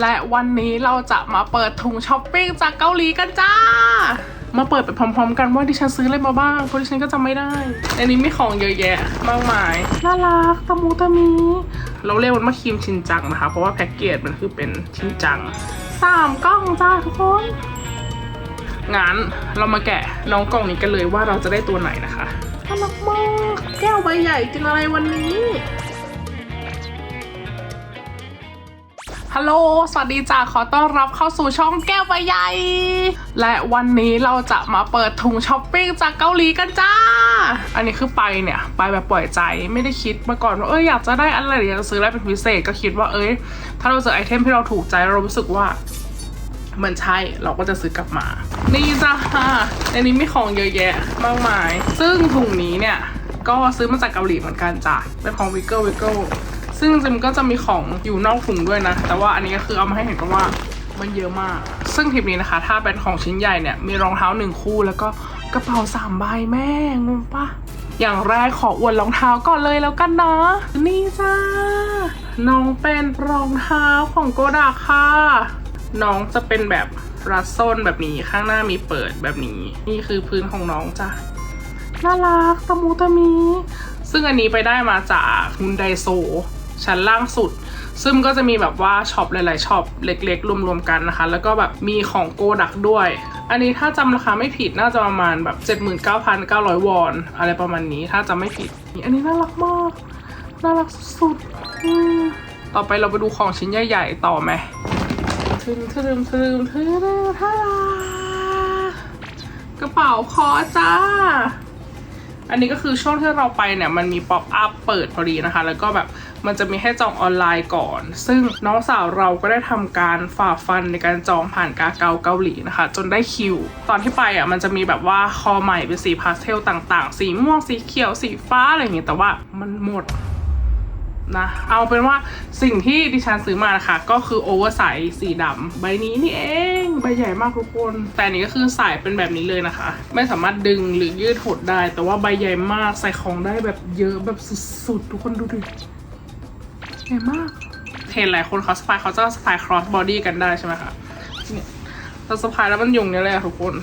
และวันนี้เราจะมาเปิดถุงช้อปปิ้งจากเกาหลีกันจ้า มาเปิดไปพร้อมๆ กันว่าดิฉันซื้ออะไรมาบ้างเพราะดิฉันก็จำไม่ได้ในนี้มีของเยอะแยะ มากมายน่ารักตะมูตะมี เราเรียกมันว่าครีมชินจังนะคะ เพราะว่าแพ็กเกจมันคือเป็นชินจังสามกล้องจ้าทุกคนงั้นเรามาแกะน้องกล่องนี้กันเลยว่าเราจะได้ตัวไหนนะคะน่ารักมากแก้วใบใหญ่กินอะไรวันนี้ ฮัลโหล สวัสดีจ้าขอต้อนรับเข้าสู่ช่องแก้วใบใหญ่ และวันนี้เราจะมาเปิดถุงช้อปปิ้งจากเกาหลีกันจ้า อันนี้คือไปเนี่ย ไปแบบปล่อยใจ ไม่ได้คิดมาก่อนว่าเอ้ยอยากจะได้อะไรหรืออยากจะซื้ออะไรเป็นพิเศษก็คิดว่าเอ้ย ถ้าเราเจอไอเทมที่เราถูกใจเรารู้สึกว่า มันใช่เราก็จะซื้อกลับมา นี่จ้าในนี้มีของเยอะแยะมากมาย ซึ่งถุงนี้เนี่ยก็ซื้อมาจากเกาหลีเหมือนกันจ้ะเป็นของวิกเกิลวิกเกิล ซึ่งจริงก็จะมีของอยู่นอกถุงด้วยนะ แต่ว่าอันนี้ก็คือเอามาให้เห็นกันว่ามันเยอะมาก ซึ่งทริปนี้นะคะ ถ้าเป็นของชิ้นใหญ่เนี่ย มีรองเท้าหนึ่งคู่ แล้วก็กระเป๋าสามใบแม่งงปะอย่างแรกขออวดรองเท้าก่อนเลยแล้วกันนะนี่จ้าน้องเป็นรองเท้าของโกดาค่ะ น้องจะเป็นแบบรัดส้นแบบนี้ข้างหน้ามีเปิดแบบนี้ นี่คือพื้นของน้องจ้ะน่ารักตะมูตะมี ซึ่งอันนี้ไปได้มาจากฮุนไดโซ ชั้นล่างสุด ซึ่งก็จะมีแบบว่าช็อปหลาย ๆช็อปเล็ก ๆ รวม ๆ กันนะคะ แล้วก็แบบมีของโกดักด้วย อันนี้ถ้าจำราคาไม่ผิดน่าจะประมาณแบบ 79,900 วอน อะไรประมาณนี้ถ้าจำไม่ผิด อันนี้น่ารักมาก น่ารักสุดๆต่อไปเราไปดูของชิ้นใหญ่ ๆ ต่อไหมทึมทึมทึมทึมท่ากระเป๋าคอจ้าอันนี้ก็คือช่วงที่เราไปเนี่ยมันมีป๊อปอัพเปิดพอดีนะคะ แล้วก็แบบ มันจะมีให้จองออนไลน์ก่อน ซึ่งน้องสาวเราก็ได้ทำการฝ่าฟันในการจองผ่านกาเกาเกาหลีนะคะ จนได้คิว ตอนที่ไปอะมันจะมีแบบว่าคอใหม่เป็นสีพาสเทลต่างๆ สีม่วงสีเขียวสีฟ้าอะไรอย่างเงี้ยแต่ว่ามันหมดนะเอาเป็นว่าสิ่งที่ดิฉันซื้อมานะคะก็คือโอเวอร์ไซส์สีดำใบนี้นี่เอง ใบใหญ่มากทุกคน แต่นนี้ก็คือใส่เป็นแบบนี้เลยนะคะ ไม่สามารถดึงหรือยืดหดได้ แต่ว่าใบใหญ่มากใส่ของได้แบบเยอะแบบสุดๆ ทุกคนดูดิ ใหญ่มาก เห็นหลายคนเขาสปายเขาจะสปายครอสบอดี้กันได้ใช่ไหมคะเนี่เราสปายแล้วมันยุ่งเนี่ยเลยอะทุกคน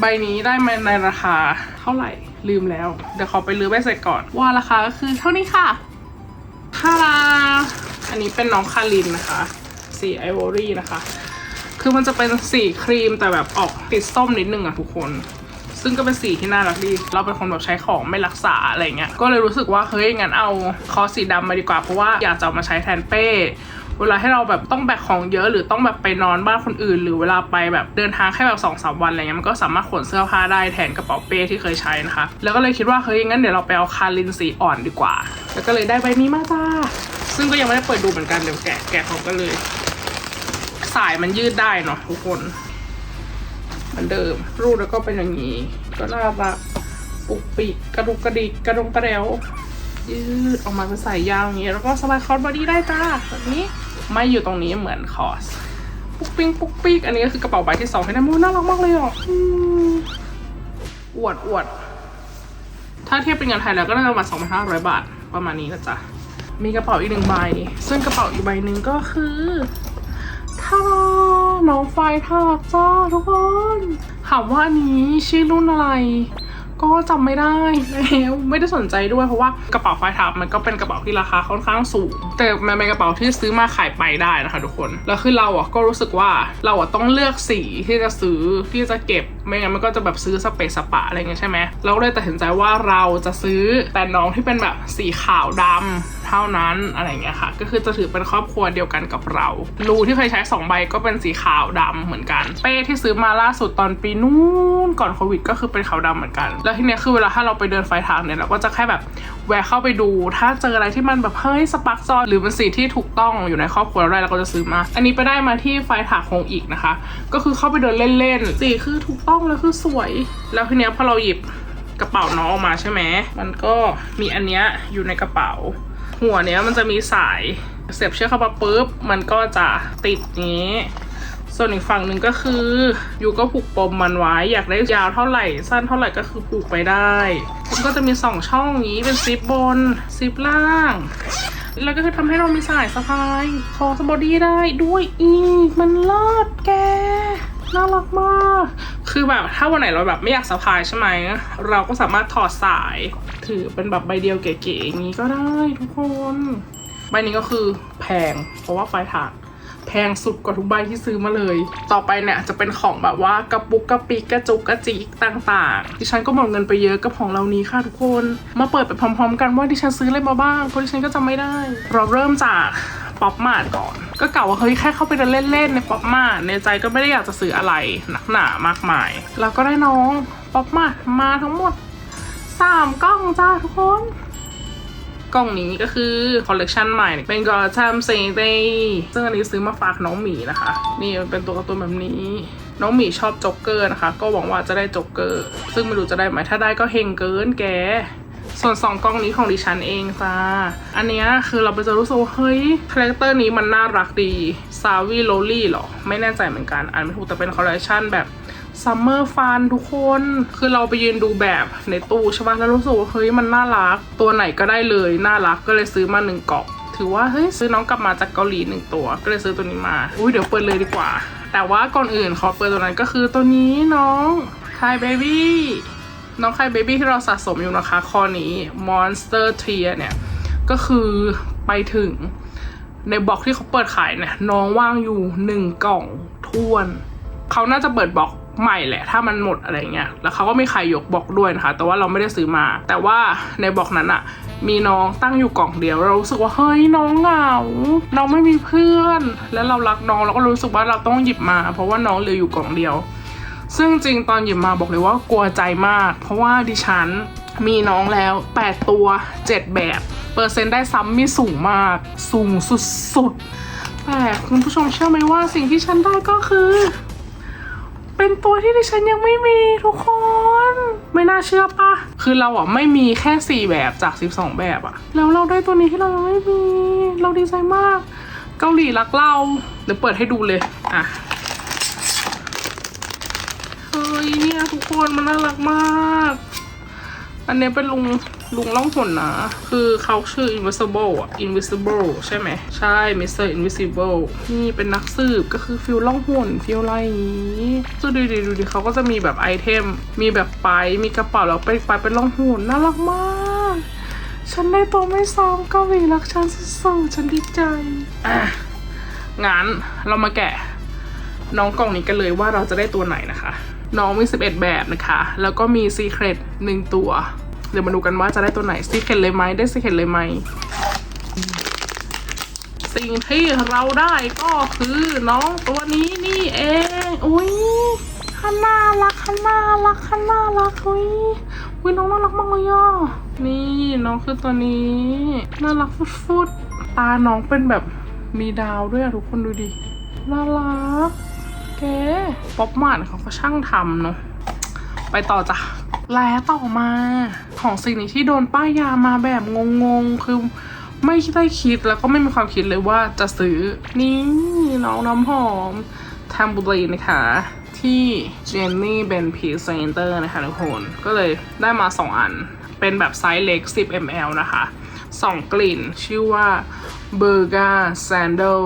ใบนี้ได้มาในราคาเท่าไหร่ลืมแล้ว เดี๋ยวขอไปลือใบเสร็จก่อน ว่าราคาก็คือเท่านี้ค่ะคาราอันนี้เป็นน้องคารินนะคะ สีไอวอรี่นะคะ คือมันจะเป็นสีครีมแต่แบบออกติดส้มนิดนึงอะทุกคน ซึ่งก็เป็นสีที่น่ารักดี เราเป็นคนแบบใช้ของไม่รักษาอะไรเงี้ย ก็เลยรู้สึกว่าเฮ้ยงั้นเอาคอสีดำมาดีกว่าเพราะว่าอยากจะเอามาใช้แทนเป้เวลาให้เราแบบต้องแบกของเยอะหรือต้องแบบไปนอนบ้านคนอื่น หรือเวลาไปแบบเดินทางแค่แบบสองสามวันอะไรเงี้ยมันก็สามารถขนเสื้อผ้าได้แทนกระเป๋าเป้ที่เคยใช้นะคะ แล้วก็เลยคิดว่าเฮ้ยงั้นเดี๋ยวเราไปเอาคารินสีอ่อนดีกว่า แล้วก็เลยได้ใบนี้มาจ้าซึ่งก็ยังไม่ได้เปิดดูเหมือนกันเดี๋ยวแกะแกะของกันเลย สายมันยืดได้เนาะทุกคน เหมือนเดิม รูดแล้วก็เป็นอย่างนี้ ก็น่ารักปุกปิกกระดุกกระดิกกระดุกระเดวยืดออกมาเป็นสายยาวอย่างนี้ แล้วก็สบายคอร์สบอดี้ได้จ้าแบบนี้ไม่อยู่ตรงนี้เหมือนคอร์สปุกปิงปุกปิกอันนี้ก็คือกระเป๋าใบที่สองที่ได้มูน่ารักมากเลยอะอวดอวดถ้าเทียบเป็นเงินไทยแล้วก็น่าจะประมาณ2,500 บาทประมาณนี้นะจ๊ะมีกระเป๋าอีกหนึ่งใบ ซึ่งกระเป๋าอีกใบหนึ่งก็คือ น้องไฟท่ารักจ้าทุกคนถามว่าอันนี้ชื่อรุ่นอะไร ก็จำไม่ได้แล้วไม่ได้สนใจด้วยเพราะว่ากระเป๋าไฟทับมันก็เป็นกระเป๋าที่ราคาค่อนข้างสูง แต่มันเป็นกระเป๋าที่ซื้อมาขายไปได้นะคะทุกคน แล้วคือเราอะก็รู้สึกว่าเราอะต้องเลือกสีที่จะซื้อที่จะเก็บ ไม่งั้นมันก็จะแบบซื้อสเปซสปะอะไรเงี้ยใช่ไหมเราก็เลยตัดสินใจว่าเราจะซื้อแต่น้องที่เป็นแบบสีขาวดำเท่านั้นอะไรเงี้ยค่ะ ก็คือจะถือเป็นครอบครัวเดียวกันกับเรา รูที่เคยใช้สองใบก็เป็นสีขาวดำเหมือนกัน เป้ที่ซื้อมาล่าสุดตอนปีนู้นก่อนโควิดก็คือเป็นขาวดำเหมือนกัน แล้วทีเนี้ยคือเวลาถ้าเราไปเดินไฟทางเนี่ยเราก็จะแค่แบบ แวะเข้าไปดู ถ้าเจออะไรที่มันแบบเฮ้ยสปาร์กซอยหรือเป็นสีที่ถูกต้องอยู่ในครอบครัวเราได้เราก็จะซื้อมา อันนี้ไปได้มาที่ไฟถากคงอีกนะคะ ก็คือเข้าไปเดินเล่นๆสีคือถูกต้องแล้วคือสวย แล้วทีเนี้ยพอเราหยิบกระเป๋าน้องออกมาใช่ไหมมันก็มีอันเนี้ยอยู่ในกระเป๋า หัวเนี้ยมันจะมีสายเสียบเชือกเข้ามาปุ๊บมันก็จะติดนี้ ส่วนอีกฝั่งหนึ่งก็คือยูก็ผูกปมมันไว้ อยากได้ยาวเท่าไหร่ สั้นเท่าไหร่ก็คือผูกไปได้มันก็จะมีสองช่องอย่างนี้เป็นซิปบนซิปล่าง แล้วก็คือทำให้เรามีสายสะพายคอสบอดี้ได้ด้วยอีก มันเลิศแกน่ารักมาก คือแบบถ้าวันไหนเราแบบไม่อยากสะพายใช่ไหม เราก็สามารถถอดสาย ถือเป็นแบบใบเดียวเก๋ๆอย่างนี้ก็ได้ทุกคน ใบนี้ก็คือแพงเพราะว่าไฟถ่าน แพงสุดกว่าทุกใบที่ซื้อมาเลย ต่อไปเนี่ยจะเป็นของแบบว่ากระปุกกระปิกกระจุกกระจิกต่างๆ ดิฉันก็หมดเงินไปเยอะกับของเหล่านี้ค่ะทุกคน มาเปิดไปพร้อม ๆ กันว่าดิฉันซื้ออะไรมาบ้างเพราะดิฉันก็จำไม่ได้ เราเริ่มจากป๊อปมาร์ทก่อน ก็เก่าว่าเฮ้ยแค่เข้าไปเดินเล่นๆในป๊อปมาร์ทในใจก็ไม่ได้อยากจะซื้ออะไรหนักหนามากมาย แล้วก็ได้น้องป๊อปมาร์ทมาทั้งหมดสามกล้องจ้าทุกคน กล่องนี้ก็คือคอลเลกชันใหม่ เป็นกอทามเซเตซึ่งอันนี้ซื้อมาฝากน้องหมีนะคะ นี่เป็นตัวการ์ตูนแบบนี้ น้องหมีชอบจ็อกเกอร์นะคะ ก็หวังว่าจะได้จ็อกเกอร์ ซึ่งไม่รู้จะได้ไหมถ้าได้ก็เฮงเกินแกส่วนสองกล้องนี้ของดิฉันเองจ้า อันนี้คือเราไปจะรู้สึกว่าเฮ้ยคาแรคเตอร์นี้มันน่ารักดี ซาวีโรลี่หรอ ไม่แน่ใจเหมือนกัน อ่านไม่ถูกแต่เป็นคอลเลคชันแบบ ซัมเมอร์ฟันทุกคน คือเราไปยืนดูแบบในตู้ใช่ปะแล้วรู้สึกว่าเฮ้ยมันน่ารัก ตัวไหนก็ได้เลย น่ารักก็เลยซื้อมาหนึ่งกล่องถือว่าเฮ้ยซื้อน้องกลับมาจากเกาหลีหนึ่งตัว ก็เลยซื้อตัวนี้มา อุ้ยเดี๋ยวเปิดเลยดีกว่า แต่ว่าก่อนอื่นขอเปิดตัวนั้นก็คือตัวนี้น้องคายเบบี้น้องไข่เบบี้ที่เราสะสมอยู่นะคะข้อนี้ Monster t r i e r เนี่ย ก็คือไปถึงในบล็อกที่เขาเปิดขายเนี่ยน้องว่างอยู่หนึ่งกล่องท้วน เขาน่าจะเปิดบล็อก ใหม่แหละ ถ้ามันหมดอะไรเงี้ยแล้วเขาก็มีใครยกบล็อกด้วยนะคะ แต่ว่าเราไม่ได้ซื้อมา แต่ว่าในบล็อกนั้นอะมีน้องตั้งอยู่กล่องเดียว เรารู้สึกว่าเฮ้ยน้องเหงาน้องไม่มีเพื่อน แล้วเรารักน้องเราก็รู้สึกว่าเราต้องหยิบมา เพราะว่าน้องเหลืออยู่กล่องเดียว ซึ่งจริงตอนหยิบมาบอกเลยว่ากลัวใจมาก เพราะว่าดิฉันมีน้องแล้ว 8 ตัว 7 แบบ เปอร์เซ็นต์ได้ซ้ำมีสูงมาก สูงสุดๆแต่คุณผู้ชมเชื่อไหมว่าสิ่งที่ฉันได้ก็คือ เป็นตัวที่ดิฉันยังไม่มีทุกคน ไม่น่าเชื่อปะคือเราอะไม่มีแค่ 4 แบบจาก 12 แบบอะ แล้วเราได้ตัวนี้ที่เราไม่มี เราดีใจมาก เกาหลีรักเราเดี๋ยวเปิดให้ดูเลยอะเฮ้ยเนี่ยทุกคนมันน่ารักมาก อันนี้เป็นลุง ลุงล่องหนนะ คือเขาชื่อ invisible อะ invisible ใช่ไหม ใช่ Mr. Invisible นี่เป็นนักสืบก็คือฟิลล่องหนฟิลไรอย่างงี้ดูดิดูดิดูดิเขาก็จะมีแบบไอเทม มีแบบไป มีกระเป๋าแล้วไปไปเป็นล่องหนน่ารักมาก ฉันได้ตัวไม่ซ้ำเกาหลีรักฉันสุดๆฉันดีใจ อะ งั้นเรามาแกะ น้องกล่องนี้กันเลยว่าเราจะได้ตัวไหนนะคะ น้องมี 11 แบบนะคะ แล้วก็มีซีเครตหนึ่งตัว เดี๋ยวมาดูกันว่าจะได้ตัวไหนซีเครตเลยไหมได้ซีเครตเลยไหมสิ่งที่เราได้ก็คือน้องตัวนี้นี่เองอุ้ยฮันน่ารักฮันน่ารักฮันน่ารักอุ้ยอุ้ยน้องน่ารักมากเลยอะนี่น้องคือตัวนี้น่ารักฟุดๆตาน้องเป็นแบบมีดาวด้วยอะทุกคนดูดิน่ารักแกป๊อปมาร์ทเขาก็ช่างทำเนาะ ไปต่อจ้ะแล้วต่อมาของสิ่งนี้ที่โดนป้ายยามาแบบงงๆ คือไม่ได้คิดแล้วก็ไม่มีความคิดเลยว่าจะซื้อ นี่น้องน้ำหอมแทมบูรีนะคะ ที่เจนนี่เป็นพรีเซนเตอร์นะคะทุกคน ก็เลยได้มา 2 อัน เป็นแบบไซส์เล็ก 10 ml นะคะ 2 กลิ่นชื่อว่าเบอร์กาแซนเดล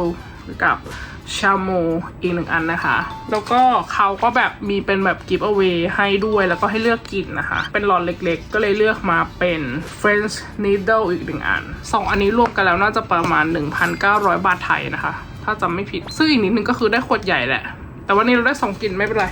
กับ ชาโมอีกหนึ่งอันนะคะ แล้วก็เขาก็แบบมีเป็นแบบกิฟต์เอาไว้ให้ด้วยแล้วก็ให้เลือกกลิ่นนะคะ เป็นหลอดเล็กๆ ก็เลยเลือกมาเป็น French Needle อีกหนึ่งอันสองอันนี้รวมกันแล้วน่าจะประมาณ 1,900 บาทไทยนะคะ ถ้าจำไม่ผิด ซึ่งอีกนิดนึงก็คือได้ขวดใหญ่แหละ แต่วันนี้เราได้สองกลิ่นไม่เป็นไร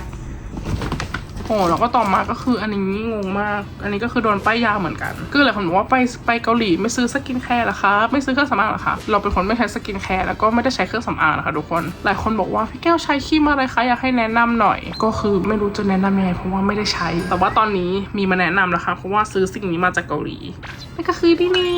โอ้แล้วก็ต่อมาก็คืออันนี้งงมาก อันนี้ก็คือโดนป้ายยาเหมือนกันก็เลยคนบอกว่าไปไปเกาหลีไม่ซื้อสกินแคร์หรอคะ ไม่ซื้อเครื่องสำอางหรอคะ เราเป็นคนไม่ใช้สกินแคร์แล้วก็ไม่ได้ใช้เครื่องสำอางนะคะทุกคน หลายคนบอกว่าพี่แก้วใช้ครีมอะไรคะอยากให้แนะนำหน่อย ก็คือไม่รู้จะแนะนำยังไงเพราะว่าไม่ได้ใช้ แต่ว่าตอนนี้มีมาแนะนำนะคะเพราะว่าซื้อสิ่งนี้มาจากเกาหลีนั่นก็คือที่นี่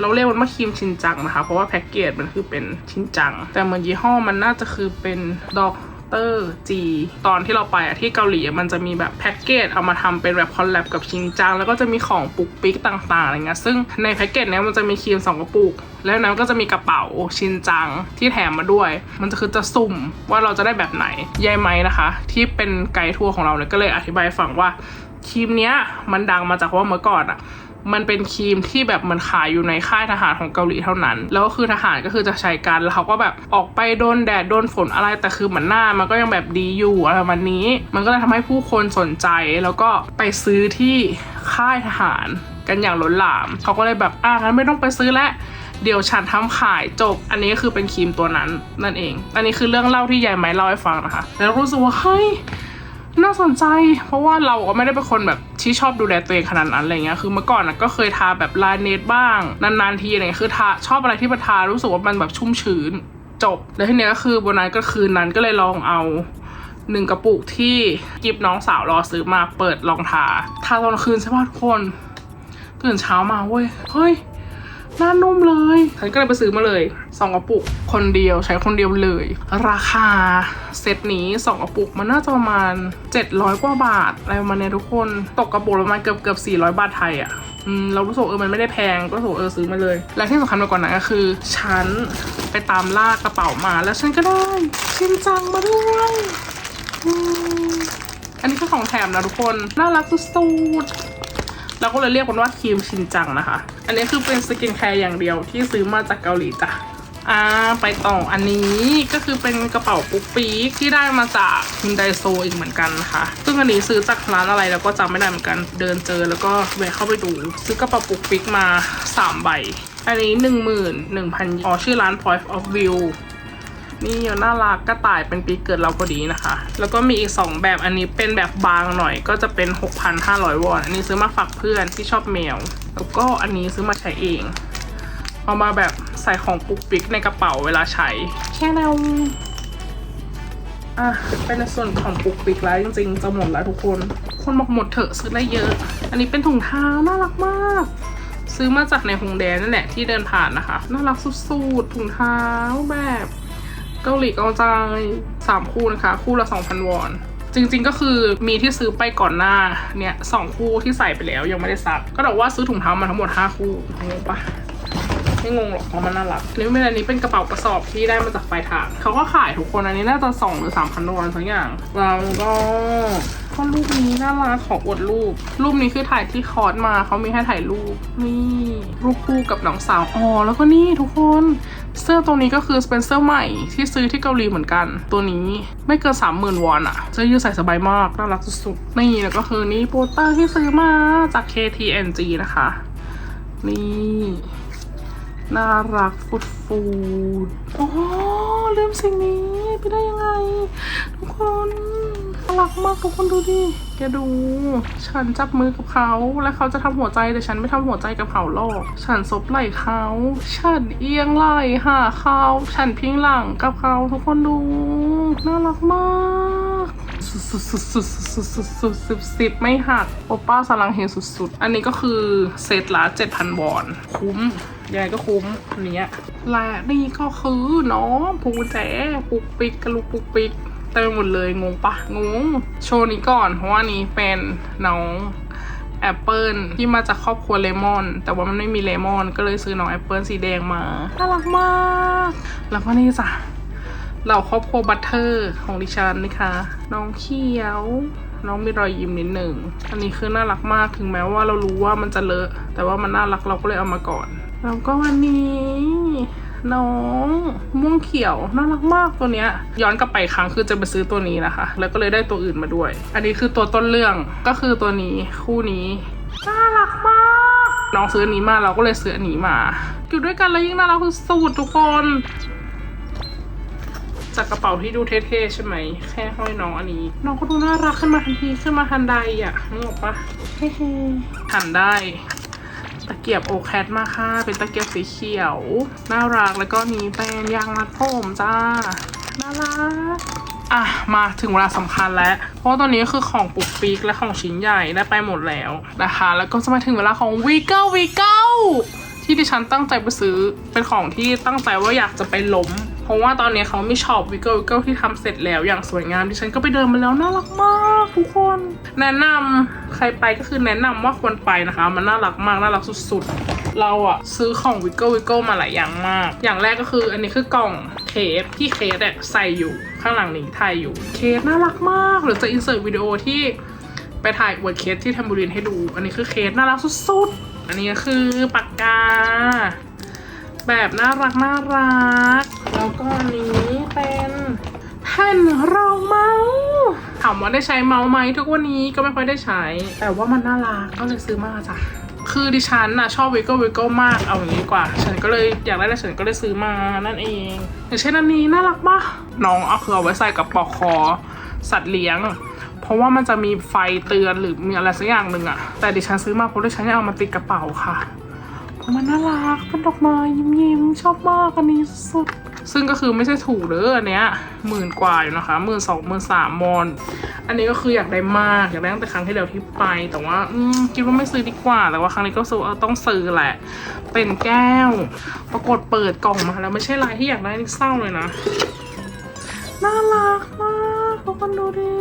เราเรียกมันว่าครีมชินจังนะคะ เพราะว่าแพ็กเกจมันคือเป็นชินจัง แต่เหมือนยี่ห้อมันน่าจะคือเป็นดอก เตอร์จีตอนที่เราไปอะที่เกาหลีอะมันจะมีแบบแพ็กเกจเอามาทำเป็นแบบคอลแลบกับชินจัง แล้วก็จะมีของปุกปิกต่างๆอะไรเงี้ยซึ่งในแพ็กเกจเนี้ยมันจะมีครีมสองกระปุก แล้วนั้นก็จะมีกระเป๋าชินจังที่แถมมาด้วย มันจะคือจะสุ่มว่าเราจะได้แบบไหนยายไหมนะคะ ที่เป็นไกด์ทัวร์ของเราเนี่ยก็เลยอธิบายฟังว่าครีมเนี้ยมันดังมาจากว่าเมื่อก่อนอะ มันเป็นครีมที่แบบมันขายอยู่ในค่ายทหารของเกาหลีเท่านั้น แล้วก็คือทหารก็คือจะใช้กันแล้วเขาก็แบบออกไปโดนแดดโดนฝนอะไรแต่คือเหมือนหน้ามันก็ยังแบบดีอยู่อะไรประมาณนี้ มันก็เลยทำให้ผู้คนสนใจแล้วก็ไปซื้อที่ค่ายทหารกันอย่างล้นหลาม เขาก็เลยแบบอะงั้นไม่ต้องไปซื้อแล้วเดี๋ยวฉันทำขายจบ อันนี้ก็คือเป็นครีมตัวนั้นนั่นเอง อันนี้คือเรื่องเล่าที่ยายไม้เล่าให้ฟังนะคะ แล้วรู้สึกว่าเฮ้ย น่าสนใจ เพราะว่าเราก็ไม่ได้เป็นคนแบบที่ชอบดูแลตัวเองขนาดนั้นอะไรเงี้ยคือเมื่อก่อนนะก็เคยทาแบบลายเนตบ้าง นานๆทีอะไรเงี้ยคือทาชอบอะไรที่มันทารู้สึกว่ามันแบบชุ่มชื้นจบ แล้วทีเนี้ยก็คือบนนั้นก็คืนนั้นก็เลยลองเอาหนึ่งกระปุกที่กิบน้องสาวรอซื้อมาเปิดลองทา ทาตอนคืนใช่ป่ะทุกคน ตื่นเช้ามาเว้ย เฮ้ย หน้านุ่มเลย ฉันก็เลยไปซื้อมาเลยสองกระปุก คนเดียวใช้คนเดียวเลย ราคาเซตนี้สองกระปุกมันน่าจะประมาณ 700 กว่าบาทอะไรประมาณนี้ทุกคน ตกกระปุกประมาณเกือบเกือบ400 บาทไทยอะ่ะอืมเรารู้สึกเออมันไม่ได้แพงก็รู้สึกเออซื้อมาเลย และที่สำคัญไปกว่านั้นก็คือ ฉันไปตามลากกระเป๋ามาแล้วฉันก็ได้ชินจังมาด้วยอืมอันนี้คือของแถมนะทุกคน น่ารักสุดๆ เราก็เลยเรียกมันว่าครีมชินจังนะคะ อันนี้คือเป็นสกินแคร์อย่างเดียวที่ซื้อมาจากเกาหลีจ้ะอ่าไปต่ออันนี้ก็คือเป็นกระเป๋าปุ๊กปี๊กที่ได้มาจากฮินไดโซอีกเหมือนกันนะคะซึ่งอันนี้ซื้อจากร้านอะไรแล้วก็จำไม่ได้เหมือนกันเดินเจอแล้วก็แวะเข้าไปดู ซื้อกระเป๋าปุ๊กปี๊กมาสามใบอันนี้หนึ่งหมื่นหนึ่งพันอ๋อชื่อร้าน Point of View นี่น่ารักกระต่ายเป็นปีเกิดเราพอดีนะคะ แล้วก็มีอีก 2 แบบอันนี้เป็นแบบบางหน่อยก็จะเป็น 6,500 วอน อันนี้ซื้อมาฝากเพื่อนที่ชอบแมว แล้วก็อันนี้ซื้อมาใช้เอง เอามาแบบใส่ของปุกปิกในกระเป๋าเวลาใช้ แค่นั้นอะเป็นในส่วนของปุกปิกแล้วจริงๆจะหมดแล้วทุกคน คนบอกหมดเถอะซื้อได้เยอะ อันนี้เป็นถุงเท้าน่ารักมาก ซื้อมาจากในฮงแดนั่นแหละที่เดินผ่านนะคะ น่ารักสุดๆถุงเท้าแบบ เกาหลีเกาใจสามคู่นะคะ คู่ละ2,000วอน จริงๆก็คือมีที่ซื้อไปก่อนหน้าเนี่ยสองคู่ที่ใส่ไปแล้วยังไม่ได้ซัก ก็บอกว่าซื้อถุงเท้ามาทั้งหมด5คู่งงปะไม่งงหรอกเพราะมันน่ารักนี่เป็นอันนี้เป็นกระเป๋ากระสอบที่ได้มาจากปลายทางเขาก็ขายทุกคนอันนี้น่าจะสองหรือสามพันวอนสักอย่างแล้วก็ก็รูปนี้น่ารักขออวดรูป รูปนี้คือถ่ายที่คอร์สมาเขามีให้ถ่ายรูปนี่รูปคู่กับน้องสาวอ๋อแล้วก็นี่ทุกคน เสื้อตัวนี้ก็คือเป็นเสื้อใหม่ที่ซื้อที่เกาหลีเหมือนกัน ตัวนี้ไม่เกินสามหมื่นวอนอะเสื้อยืดใส่สบายมากน่ารักสุดๆนี่แล้วก็คือนี่โปสเตอร์ที่ซื้อมาจาก KTNG นะคะ นี่น่ารักฟุดฟูดโอ้ลืมสิ่งนี้ไปได้ยังไง ทุกคนารักมากทุกคนดูดิ แกดู ฉันจับมือกับเขา และเขาจะทำหัวใจแต่ฉันไม่ทำหัวใจกับเขาหรอก ฉันซบไหล่เขา ฉันเอียงไหล่หาเขา ฉันพิงหลังกับเขาทุกคนดู น่ารักมากสุดสุดสุดสุดสุดสุดสุดสิๆสิบไม่หักๆอป้ๆสลังเๆสุดๆ อันนี้ก็คือเๆตละๆจ็ดพันวอๆคุ้มๆายก็คุ้ๆเนี้ยแลๆนี่ก็คืๆน้อๆภูแๆปุกปิกกรๆลุๆปุกปิก เต็มไปหมดเลยงงปะงง โชว์นี้ก่อน เพราะว่านี้เป็นน้องแอปเปิลที่มาจากครอบครัวเลมอน แต่ว่ามันไม่มีเลมอน ก็เลยซื้อน้องแอปเปิลสีแดงมาน่ารักมาก แล้วก็นี่จ้ะเหล่าครอบครัวบัตเทอร์ของดิฉันนะคะน้องเขียว น้องมีรอยยิ้มนิดหนึ่ง อันนี้คือน่ารักมากถึงแม้ว่าเรารู้ว่ามันจะเลอะ แต่ว่ามันน่ารักเราก็เลยเอามาก่อน แล้วก็อันนี้ น้องม่วงเขียวน่ารักมากตัวเนี้ย ย้อนกลับไปครั้งคือจะไปซื้อตัวนี้นะคะ แล้วก็เลยได้ตัวอื่นมาด้วย อันนี้คือตัวต้นเรื่องก็คือตัวนี้คู่นี้น่ารักมาก น้องซื้ออันนี้มาเราก็เลยซื้ออันนี้มา อยู่ด้วยกันแล้วยิ่งน่ารักสุดๆทุกคนจากกระเป๋าที่ดูเท่ๆใช่ไหม แค่ห้อยน้องอันนี้ น้องก็ดูน่ารักขึ้นมาทันทีขึ้นมาทันใดอะนึกออกปะเฮ้ๆหันได้ะเกียบโอแคทมาค่ะ เป็นตะเกียบสีเขียว น่ารักแล้วก็มีเป็นยางรัดผมจ้า น่ารัก อะ มาถึงเวลาสำคัญแล้ว เพราะตอนนี้คือของปุกปีกและของชิ้นใหญ่ได้ไปหมดแล้วนะคะ แล้วก็จะมาถึงเวลาของวีเกิลวีเกิลที่ดิฉันตั้งใจไปซื้อเป็นของที่ตั้งใจว่าอยากจะไปล้ม เพราะว่าตอนนี้เขามีช็อปวิกเกิลวิกเกิลที่ทำเสร็จแล้วอย่างสวยงามดิฉันก็ไปเดินมาแล้วน่ารักมากทุกคน แนะนำใครไปก็คือแนะนำว่าควรไปนะคะ มันน่ารักมากน่ารักสุดๆ เราอะซื้อของวิกเกิลวิกเกิลมาหลายอย่างมาก อย่างแรกก็คืออันนี้คือกล่องเคสที่เคสอะใส่อยู่ข้างหลังนี้ถ่ายอยู่เคสน่ารักมากเดี๋ยวจะอินเสิร์ตวิดีโอที่ไปถ่ายอวดเคสที่ทมบูรินให้ดู อันนี้คือเคสน่ารักสุดๆ อันนี้ก็คือปากกา แบบน่ารักน่ารัก แล้วก็นี้เป็นแผ่นรองเมาส์ถามว่าได้ใช้เมาส์ไหมทุกวันนี้ก็ไม่ค่อยได้ใช้ แต่ว่ามันน่ารักก็เลยซื้อมาจ้ะคือดิฉันน่ะชอบวิกเกิลวิกเกิลมากเอาอย่างนี้ดีกว่า ฉันก็เลยอยากได้แล้วฉันก็เลยซื้อมานั่นเอง อย่างเช่นอันนี้น่ารักปะน้องเอาคือเอาไว้ใส่กับปลอกคอ สัตว์เลี้ยง เพราะว่ามันจะมีไฟเตือนหรือมีอะไรสักอย่างหนึ่งอะแต่ดิฉันซื้อมาเพราะดิฉันอยากเอามาติดกระเป๋าค่ะ มันน่ารักเป็นดอกไม้ยิ้มๆชอบมากอันนี้สุด ซึ่งก็คือไม่ใช่ถูกเด้ออันเนี้ยหมื่นกว่าอยู่นะคะหมื่นสองหมื่นสามมอน อันนี้ก็คืออยากได้มากอยากได้ตั้งแต่ครั้งที่เดียวที่ไป แต่ว่าอืคิดว่าไม่ซื้อดีกว่า แต่ว่าครั้งนี้ก็ซื้อต้องซื้อแหละ เป็นแก้ว ปรากฏเปิดกล่องมาแล้วไม่ใช่ลายที่อยากได้นี่เศร้าเลยนะน่ารักมากทุกคนดูดิ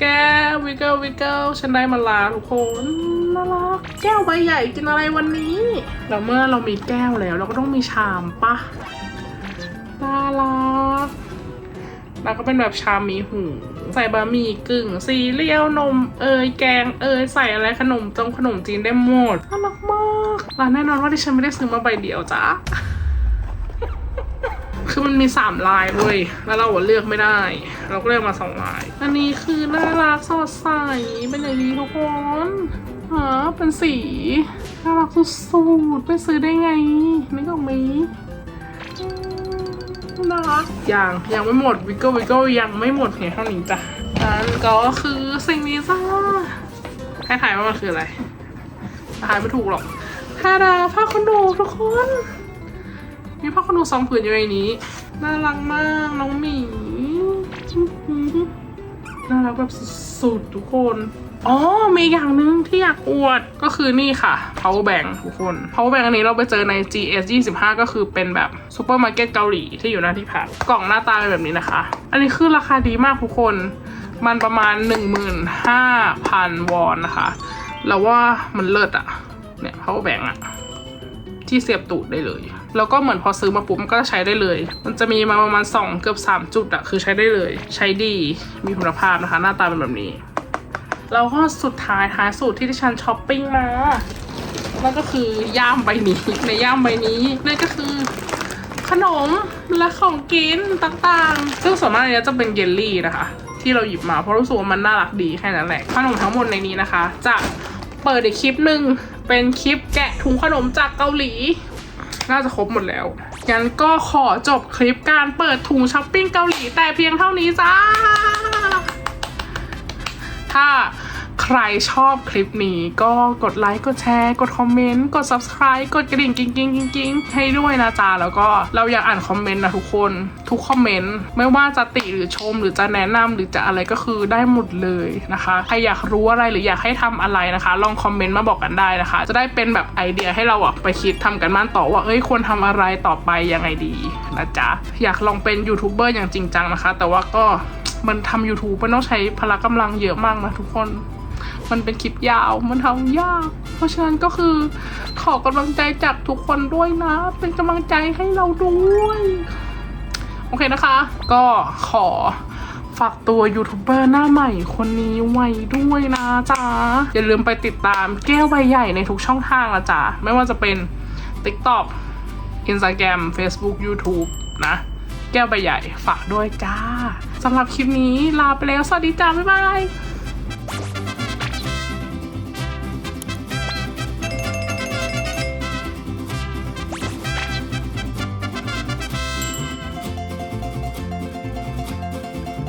แก้ววิกเกิลวิกเกิลฉันได้มาลาทุกคน น่ารักแก้วใบใหญ่กินอะไรวันนี้แล้วเมื่อเรามีแก้วแล้ว เราก็ต้องมีชามปะน่ารักแล้วก็เป็นแบบชามมีหูใส่บะหมี่กึ่งซีเรียลนม เอยแกงเอยใส่อะไรขนมจงขนมจีนได้หมดน่ารักมากร้านแน่นอนว่าที่ฉันไม่ได้ซื้อมาใบเดียวจ้าคือมันมีสามลายเว้ย แล้วเราเลือกไม่ได้ เราก็เลือกมาสองลาย อันนี้คือน่ารักสดใสเป็นอย่างนี้ทุกคน อ๋อเป็นสีน่ารักสุดๆไปซื้อได้ไงนี่ก็มีอืมน่ารักยังยังไม่หมดวิกเกิลวิกเกิลยังไม่หมดเพียงเท่านี้จ้ะนั่นก็คือสิ่งนี้จ้าให้ถ่ายว่ามันคืออะไรถ่ายไม่ถูกหรอกทาดาผ้าขนหนูทุกคน มีผ้าขนหนูสองผืนอยู่ในนี้ น่ารักมากน้องหมีน่ารักแบบสุดๆทุกคน อ๋อ มีอย่างหนึ่งที่อยากอวดก็คือนี่ค่ะ power bank ทุกคน power bank อันนี้เราไปเจอใน GS 25ก็คือเป็นแบบซูเปอร์มาร์เก็ตเกาหลีที่อยู่หน้าที่พักกล่องหน้าตาเป็นแบบนี้นะคะ อันนี้คือราคาดีมากทุกคน มันประมาณ 15,000 วอนนะคะ แล้วว่ามันเลิศอะเนี่ย power bank อะที่เสียบตูดได้เลย แล้วก็เหมือนพอซื้อมาปุ๊บมันก็ใช้ได้เลย มันจะมีมาประมาณ 2 เกือบ 3 จุดอะคือใช้ได้เลย ใช้ดี มีคุณภาพนะคะ หน้าตาเป็นแบบนี้ แล้วก็สุดท้ายท้ายสุดที่ดิฉันช้อปปิ้งมานั่นก็คือย่ามใบนี้ในย่ามใบนี้นั่นก็คือขนมและของกินต่างๆ ซึ่งส่วนมากเนี้ยจะเป็นเยลลี่นะคะ ที่เราหยิบมาเพราะรู้สึกว่ามันน่ารักดีแค่นั้นแหละขนมทั้งหมดในนี้นะคะ จะเปิดอีกคลิปหนึ่งเป็นคลิปแกะถุงขนมจากเกาหลี น่าจะครบหมดแล้วงั้นก็ขอจบคลิปการเปิดถุงช้อปปิ้งเกาหลีแต่เพียงเท่านี้จ้า ถ้าใครชอบคลิปนี้ก็กดไลค์ กดแชร์ กดคอมเมนต์ กด subscribe กดกระดิ่งกิ๊งกิ๊งกิ๊งกิ๊งให้ด้วยนะจ๊ะ แล้วก็เราอยากอ่านคอมเมนต์นะทุกคน ทุกคอมเมนต์ ไม่ว่าจะติหรือชม หรือจะแนะนำหรือจะอะไรก็คือได้หมดเลยนะคะ ใครอยากรู้อะไรหรืออยากให้ทำอะไรนะคะ ลองคอมเมนต์มาบอกกันได้นะคะ จะได้เป็นแบบไอเดียให้เราอะไปคิดทำกันบ้านต่อว่าเอ้ยควรทำอะไรต่อไปยังไงดีนะจ๊ะ อยากลองเป็นยูทูบเบอร์อย่างจริงจังนะคะ แต่ว่าก็ มันทำ YouTube มันต้องใช้พละกำลังเยอะมากนะทุกคน มันเป็นคลิปยาว มันทำยาก เพราะฉะนั้นก็คือขอกำลังใจจากทุกคนด้วยนะ เป็นกำลังใจให้เราด้วย โอเคนะคะ ก็ขอฝากตัวยูทูบเบอร์หน้าใหม่คนนี้ไว้ด้วยนะจ๊ะ อย่าลืมไปติดตามแก้วใบใหญ่ในทุกช่องทางละจ๊ะ ไม่ว่าจะเป็น TikTok Instagram Facebook YouTube นะ แก้วใบใหญ่ฝากด้วยจ้าสำหรับคลิปนี้ลาไปแล้ว สวัสดีจ้า บ๊ายบาย